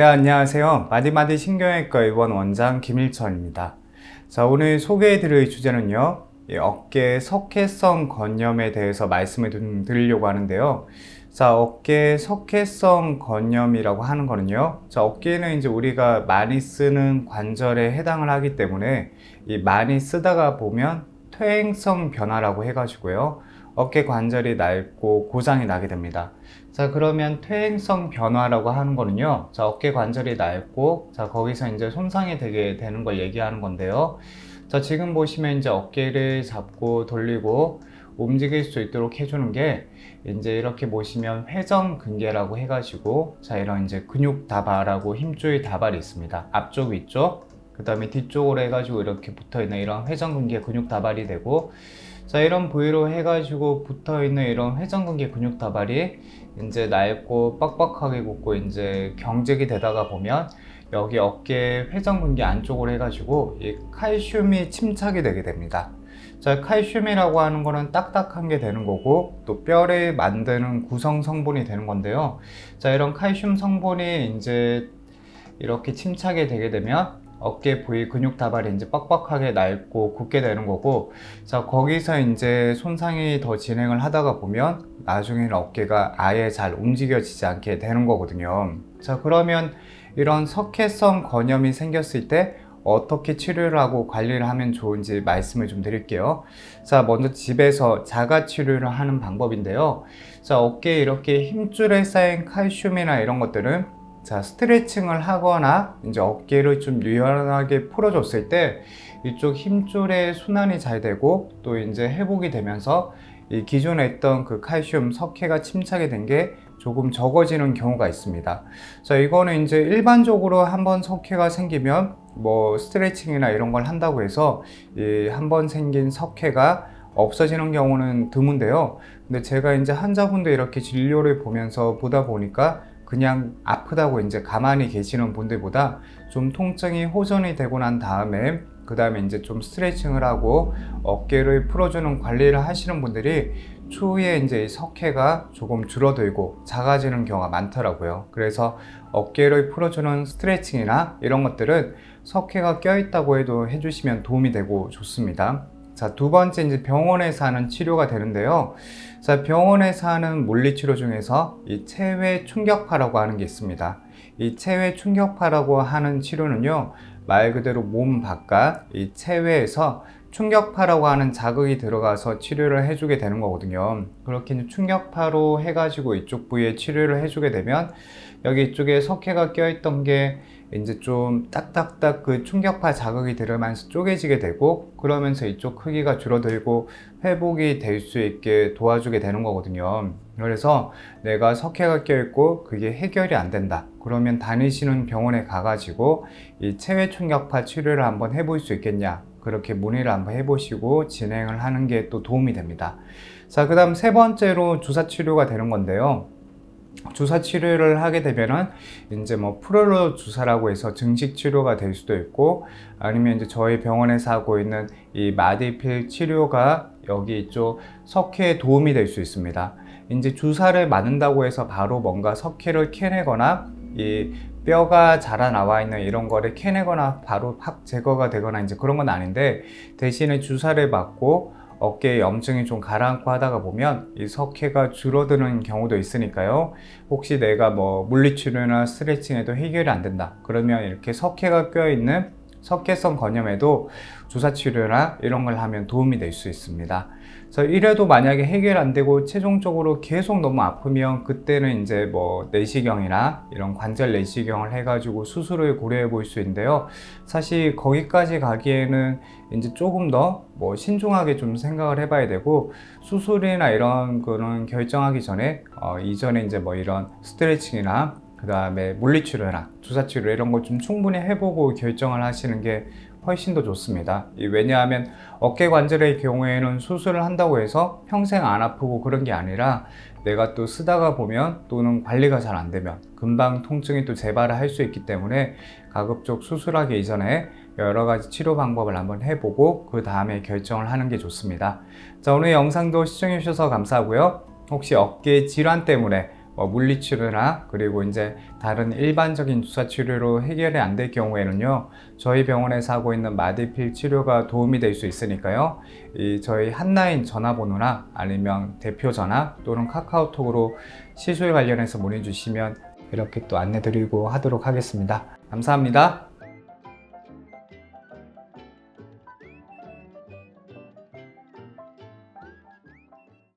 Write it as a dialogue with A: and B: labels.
A: 네, 안녕하세요. 마디마디 신경외과 의원 원장 김일천입니다. 자, 오늘 소개해드릴 주제는요, 이 어깨 석회성 건염에 대해서 말씀을 좀 드리려고 하는데요. 자, 어깨 석회성 건염이라고 하는 거는요, 자, 어깨는 이제 우리가 많이 쓰는 관절에 해당을 하기 때문에 이 많이 쓰다가 보면 퇴행성 변화라고 해가지고요, 어깨 관절이 낡고 고장이 나게 됩니다. 자, 그러면 퇴행성 변화라고 하는 거는요. 자, 어깨 관절이 낡고, 자, 거기서 이제 손상이 되게 되는 걸 얘기하는 건데요. 자, 지금 보시면 이제 어깨를 잡고 돌리고 움직일 수 있도록 해주는 게 이제 이렇게 보시면 회전근개라고 해가지고, 자, 이런 이제 근육 다발하고 힘줄 다발이 있습니다. 앞쪽, 위쪽, 그 다음에 뒤쪽으로 해가지고 이렇게 붙어 있는 이런 회전근개 근육 다발이 되고, 자, 이런 부위로 해가지고 붙어 있는 이런 회전근개 근육 다발이 이제 낡고 빡빡하게 굳고 이제 경직이 되다가 보면 여기 어깨 회전근개 안쪽으로 해가지고 이 칼슘이 침착이 되게 됩니다. 자, 칼슘이라고 하는 거는 딱딱한 게 되는 거고 또 뼈를 만드는 구성 성분이 되는 건데요. 자, 이런 칼슘 성분이 이제 이렇게 침착이 되게 되면 어깨 부위 근육 다발이 이제 빡빡하게 낡고 굳게 되는 거고 자 거기서 이제 손상이 더 진행을 하다가 보면 나중에는 어깨가 아예 잘 움직여지지 않게 되는 거거든요 자 그러면 이런 석회성 건염이 생겼을 때 어떻게 치료를 하고 관리를 하면 좋은지 말씀을 좀 드릴게요. 자, 먼저 집에서 자가 치료를 하는 방법인데요. 자, 어깨에 이렇게 힘줄에 쌓인 칼슘이나 이런 것들은 자, 스트레칭을 하거나 이제 어깨를 좀 유연하게 풀어줬을 때 이쪽 힘줄의 순환이 잘 되고 또 이제 회복이 되면서 이 기존에 있던 그 칼슘 석회가 침착이 된 게 조금 적어지는 경우가 있습니다. 자, 이거는 이제 일반적으로 한번 석회가 생기면 뭐 스트레칭이나 이런 걸 한다고 해서 이 한 번 생긴 석회가 없어지는 경우는 드문데요. 근데 제가 이제 환자분들 이렇게 진료를 보면서 보다 보니까 그냥 아프다고 이제 가만히 계시는 분들보다 좀 통증이 호전이 되고 난 다음에 그 다음에 이제 좀 스트레칭을 하고 어깨를 풀어주는 관리를 하시는 분들이 추후에 이제 이 석회가 조금 줄어들고 작아지는 경우가 많더라고요. 그래서 어깨를 풀어주는 스트레칭이나 이런 것들은 석회가 껴있다고 해도 해주시면 도움이 되고 좋습니다. 자, 두 번째 이제 병원에서 하는 치료가 되는데요. 자, 병원에서 하는 물리치료 중에서 이 체외 충격파라고 하는 게 있습니다. 이 체외 충격파라고 하는 치료는요, 말 그대로 몸 바깥 이 체외에서 충격파라고 하는 자극이 들어가서 치료를 해주게 되는 거거든요. 그렇게 충격파로 해가지고 이쪽 부위에 치료를 해주게 되면 여기 이쪽에 석회가 껴있던 게 이제 좀 딱딱딱 그 충격파 자극이 들어가면서 쪼개지게 되고 그러면서 이쪽 크기가 줄어들고 회복이 될 수 있게 도와주게 되는 거거든요. 그래서 내가 석회가 껴있고 그게 해결이 안 된다. 그러면 다니시는 병원에 가가지고 이 체외 충격파 치료를 한번 해볼 수 있겠냐. 그렇게 문의를 한번 해보시고 진행을 하는 게 또 도움이 됩니다. 자, 그 다음 세 번째로 주사 치료가 되는 건데요. 주사 치료를 하게 되면은 이제 뭐 프로로 주사라고 해서 증식 치료가 될 수도 있고 아니면 이제 저희 병원에서 하고 있는 이 마디필 치료가 여기 이쪽 석회에 도움이 될 수 있습니다. 이제 주사를 맞는다고 해서 바로 뭔가 석회를 캐내거나 이 뼈가 자라나와 있는 이런 거를 캐내거나 바로 확 제거가 되거나 이제 그런 건 아닌데 대신에 주사를 맞고 어깨에 염증이 좀 가라앉고 하다가 보면 이 석회가 줄어드는 경우도 있으니까요. 혹시 내가 뭐 물리치료나 스트레칭에도 해결이 안 된다. 그러면 이렇게 석회가 껴있는 석회성 건염에도 주사 치료나 이런 걸 하면 도움이 될 수 있습니다. 그래서 이래도 만약에 해결 안 되고 최종적으로 계속 너무 아프면 그때는 이제 뭐 내시경이나 이런 관절 내시경을 해가지고 수술을 고려해 볼 수 있는데요. 사실 거기까지 가기에는 이제 조금 더 뭐 신중하게 좀 생각을 해봐야 되고 수술이나 이런 거는 결정하기 전에 어, 이전에 이제 뭐 이런 스트레칭이나 그 다음에 물리치료나 주사치료 이런 거좀 충분히 해보고 결정을 하시는 게 훨씬 더 좋습니다. 이 왜냐하면 어깨 관절의 경우에는 수술을 한다고 해서 평생 안 아프고 그런 게 아니라 내가 또 쓰다가 보면 또는 관리가 잘 안 되면 금방 통증이 또 재발을 할 수 있기 때문에 가급적 수술하기 이전에 여러 가지 치료 방법을 한번 해보고 그 다음에 결정을 하는 게 좋습니다. 자, 오늘 영상도 시청해 주셔서 감사하고요. 혹시 어깨 질환 때문에 어, 물리치료나 그리고 이제 다른 일반적인 주사 치료로 해결이 안 될 경우에는요 저희 병원에서 하고 있는 마디필 치료가 도움이 될 수 있으니까요 이 저희 한라인 전화번호나 아니면 대표 전화 또는 카카오톡으로 시술 관련해서 문의 주시면 이렇게 또 안내 드리고 하도록 하겠습니다 감사합니다.